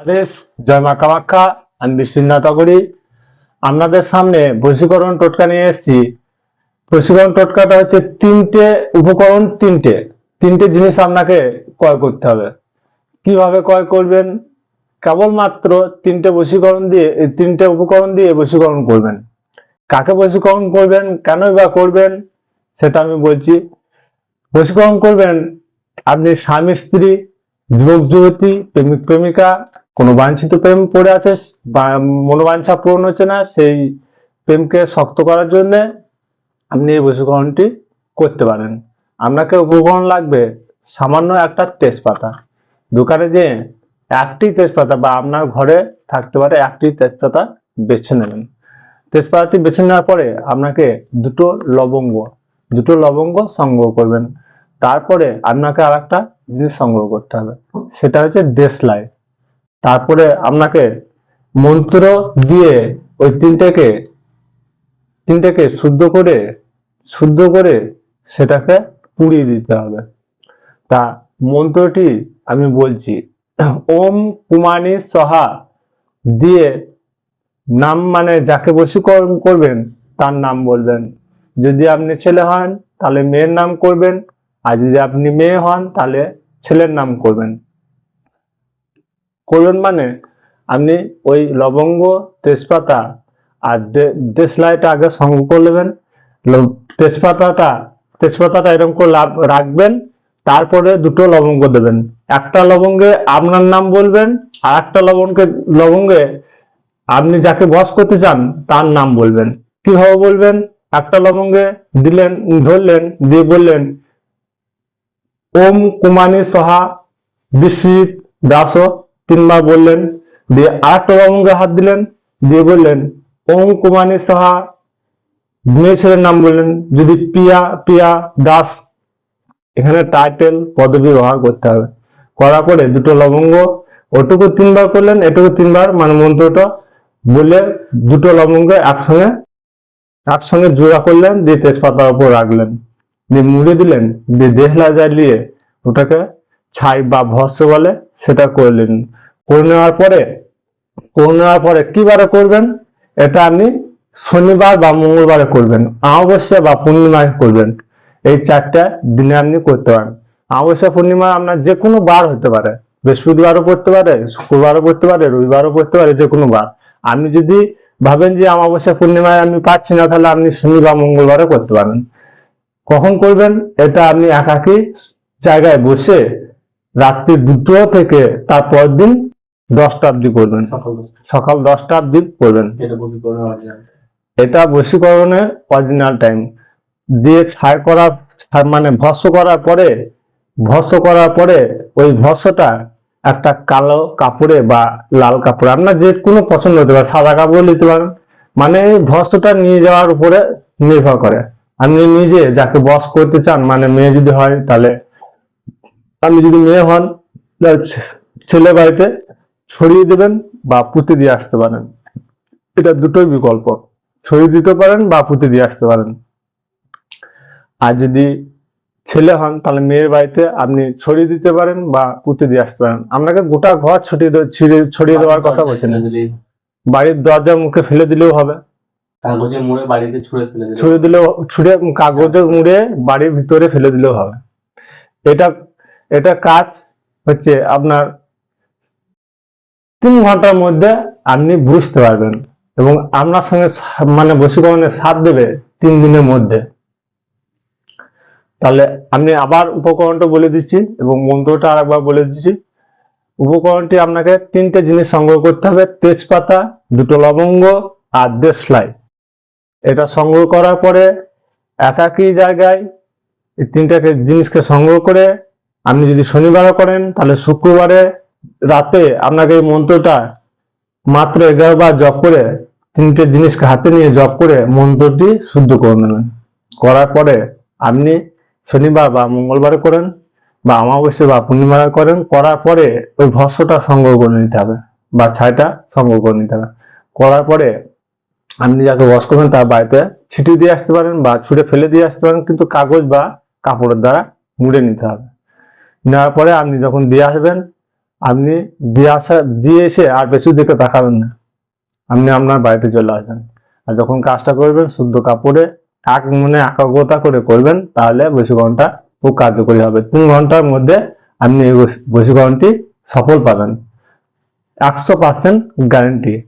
আদেশ জয় মা কামাখ্যা আমি বিশ্বনাথ করি আপনাদের সামনে বশীকরণ টোটকা নিয়ে এসেছি। বশীকরণ টোটকাটা হচ্ছে তিনটে, উপকরণ তিনটে। তিনটে জিনিস আপনাকে ক্রয় করতে হবে। কীভাবে ক্রয় করবেন? কেবলমাত্র তিনটে বশীকরণ দিয়ে তিনটে উপকরণ দিয়ে বশীকরণ করবেন। কাকে বশীকরণ করবেন? কেনই বা করবেন? সেটা আমি বলছি। বশীকরণ করবেন আপনি স্বামী, স্ত্রী, যুবক, যুবতী, প্রেমিক, প্রেমিকা কোনো বাঞ্ছিত প্রেম পড়ে আছে মনোবাঞ্ছা পূরণ হচ্ছে না, সেই প্রেমকে শক্ত করার জন্য আপনি এই বশীকরণটি করতে পারেন। আপনাকে উপকরণ লাগবে সামান্য একটা তেজপাতা। দোকানে যে একটি তেজপাতা বা আপনার ঘরে থাকতে পারে, একটি তেজপাতা বেছে নেবেন। তেজপাতাটি বেছে নেওয়ার পরে আপনাকে দুটো লবঙ্গ দুটো লবঙ্গ সংগ্রহ করবেন। তারপরে আপনাকে আর একটা জিনিস সংগ্রহ করতে হবে, সেটা হচ্ছে দেশলাই। তারপরে আপনাকে মন্ত্র দিয়ে ওই তিনটাকে তিনটাকে শুদ্ধ করে শুদ্ধ করে সেটাকে পুড়িয়ে দিতে হবে। তা মন্ত্রটি আমি বলছি, ওম কুমানী সহা দিয়ে নাম মানে যাকে বশীকরণ করবেন, তার নাম বলবেন। যদি আপনি ছেলে হন, তাহলে মেয়ের নাম করবেন, আর যদি আপনি মেয়ে হন, তাহলে ছেলের নাম করবেন। করবেন মানে? আপনি ওই লবঙ্গ, তেজপাতা আর দেশলাইটা আগে সংগ্রহ করে নেবেন। তেজপাতাটা তেজপাতাটা এরকম করে রাখবেন, তারপরে দুটো লবঙ্গ দেবেন। একটা লবঙ্গে আপনার নাম বলবেন, আর একটা লবঙ্গে লবঙ্গে আপনি যাকে বস করতে চান, তার নাম বলবেন। কীভাবে বলবেন? একটা লবঙ্গে দিলেন, ধরলেন, দিয়ে বললেন, ওম কুমানী সহা বিশ্বজিৎ দাস। তিনবার বললেন, দিয়ে আরেকটা লবঙ্গে হাত দিলেন, দিয়ে বললেন ওম কুমানী সাহা। মেয়ে ছেলের নাম বললেন, যদি পিয়া পিয়া দাস। এখানে টাইটেল পদবি ব্যবহার করতে হবে। করার পরে দুটো লবঙ্গ, ওটুকু তিনবার করলেন, এটুকু তিনবার মানে মন্ত্রটা বলে দুটো লবঙ্গ একসঙ্গে একসঙ্গে জোড়া করলেন, দিয়ে তেজপাতার উপর রাখলেন। দিয়ে মুড়ে দিলেন, দিয়ে দেহলা জ্বালিয়ে ওটাকে ছাই বা ভস্য বলে সেটা করলেন। করে নেওয়ার পরে, করে নেওয়ার পরে কি বারে করবেন? এটা আপনি শনিবার বা মঙ্গলবারে করবেন। অমাবস্যা বা পূর্ণিমায় করবেন। এই চারটা দিনে আপনি করতে পারেন। অমাবস্যা, পূর্ণিমা আপনার যে কোনো বার হতে পারে। বৃহস্পতিবারও পড়তে পারে, শুক্রবারও পড়তে পারে, রবিবারও পড়তে পারে যে কোনো বার। আপনি যদি ভাবেন যে অমাবস্যা, পূর্ণিমায় আমি পাচ্ছি না, তাহলে আপনি শনি বা মঙ্গলবারে করতে পারেন। কখন করবেন? এটা আপনি একাকি জায়গায় বসে রাত্রি দুটো থেকে তারপর দিন দশটা অব্দি করবেন। সকাল দশটা। অব্দি করবেন। এটা বশীকরণের অরিজিনাল টাইম দিয়ে ছাই করা মানে ভস্য করার পরে ভস্য করার পরে ওই ভস্যটা একটা কালো কাপড়ে বা লাল কাপড়ে আপনার যে কোনো পছন্দ হতে পারে সাদা কাপড় নিতে পারেন। মানে ভস্যটা নিয়ে যাওয়ার উপরে নির্ভর করে। আপনি নিজে যাকে বস করতে চান মানে মেয়ে যদি হয় তাহলে আপনি যদি মেয়ে হন ছেলে বাড়িতে ছড়িয়ে দেবেন বা পুঁতে দিয়ে আসতে পারেন। এটা দুটোই বিকল্প। ছড়িয়ে দিতে পারেন বা পুঁতে দিয়ে আসতে পারেন। আর যদি ছেলে হন তাহলে মেয়ের বাড়িতে আপনি ছড়িয়ে দিতে পারেন বা পুঁতে দিয়ে আসতে পারেন। আপনাকে গোটা ঘর ছড়িয়ে ছিঁড়ে- ছড়িয়ে দেওয়ার কথা বলছেন। বাড়ির দরজার মুখে ফেলে দিলেও হবে। কাগজে মুড়ে বাড়িতে ছুঁড়ে ফেলে ছুঁড়ে দিলেও ছুঁড়ে কাগজে মুড়ে বাড়ির ভিতরে ফেলে দিলেও হবে। এটা এটা কাজ হচ্ছে আপনার তিন ঘণ্টার মধ্যে আপনি বুঝতে পারবেন এবং আপনার সঙ্গে মানে বশীকরণের সাথ দেবে তিন দিনের মধ্যে। তাহলে আমি আবার উপকরণটা বলে দিচ্ছি এবং মন্ত্রটা আরেকবার বলে দিচ্ছি। উপকরণটি আপনাকে তিনটে জিনিস সংগ্রহ করতে হবে, তেজপাতা, দুটো লবঙ্গ আর দেশলাই। এটা সংগ্রহ করার পরে একাকী জায়গায় এই তিনটাকে জিনিসকে সংগ্রহ করে আপনি যদি শনিবারে করেন, তাহলে শুক্রবারে রাতে আপনাকে এই মন্ত্রটা মাত্র এগারো বার জপ করে তিনটে জিনিসকে হাতে নিয়ে জপ করে মন্ত্রটি শুদ্ধ করে নেবেন। করার পরে আপনি শনিবার বা মঙ্গলবারে করেন বা অমাবস্যা বা পূর্ণিমারে করেন, করার পরে ওই ভস্যটা সংগ্রহ করে নিতে হবে বা ছাইটা সংগ্রহ করে নিতে হবে। করার পরে আপনি যাকে ওয়াশ করবেন তার বাড়িতে ছিটিয়ে দিয়ে আসতে পারেন বা ছুঁড়ে ফেলে দিয়ে আসতে পারেন, কিন্তু কাগজ বা কাপড়ের দ্বারা মুড়ে নিতে হবে। নেওয়ার পরে আপনি যখন দিয়ে আসবেন, আপনি দিয়ে আসা, দিয়ে এসে আর বেশি দিকে তাকাবেন না। আপনি আপনার বাড়িতে চলে আসবেন। আর যখন কাজটা করবেন, শুদ্ধ কাপড়ে এক মনে একাগ্রতা করে করবেন, তাহলে বশীকরণটা খুব কার্যকরী হবে। তিন ঘণ্টার মধ্যে আপনি এই বশ- বশীকরণটি সফল পাবেন। একশো পার্সেন্ট গ্যারেন্টি।